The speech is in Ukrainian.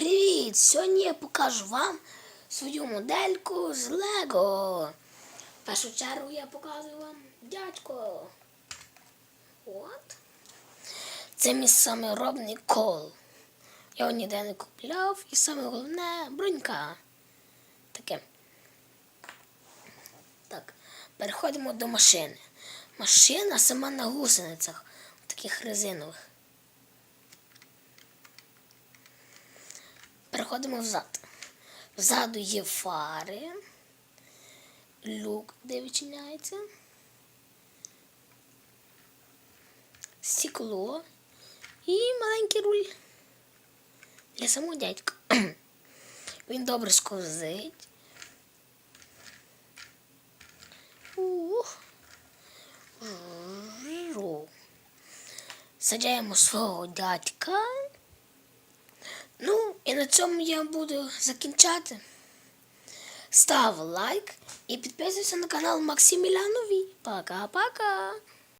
Привіт! Сьогодні я покажу вам свою модельку з Лего. В першу чергу я показую вам дядько. От. Це мій саморобний кол. Я його ніде не купляв і саме головне бронька. Таке. Так, переходимо до машини. Машина сама на гусеницях, таких резинових. Переходимо взад. Взаду є фари, люк, де відчиняється, стекло і маленький руль для самого дядька. Він добре сковзить. Ух. Саджаємо свого дядька. На цьому я буду закінчати. Став лайк і підписуйся на канал Максимілянові. Пока-пока.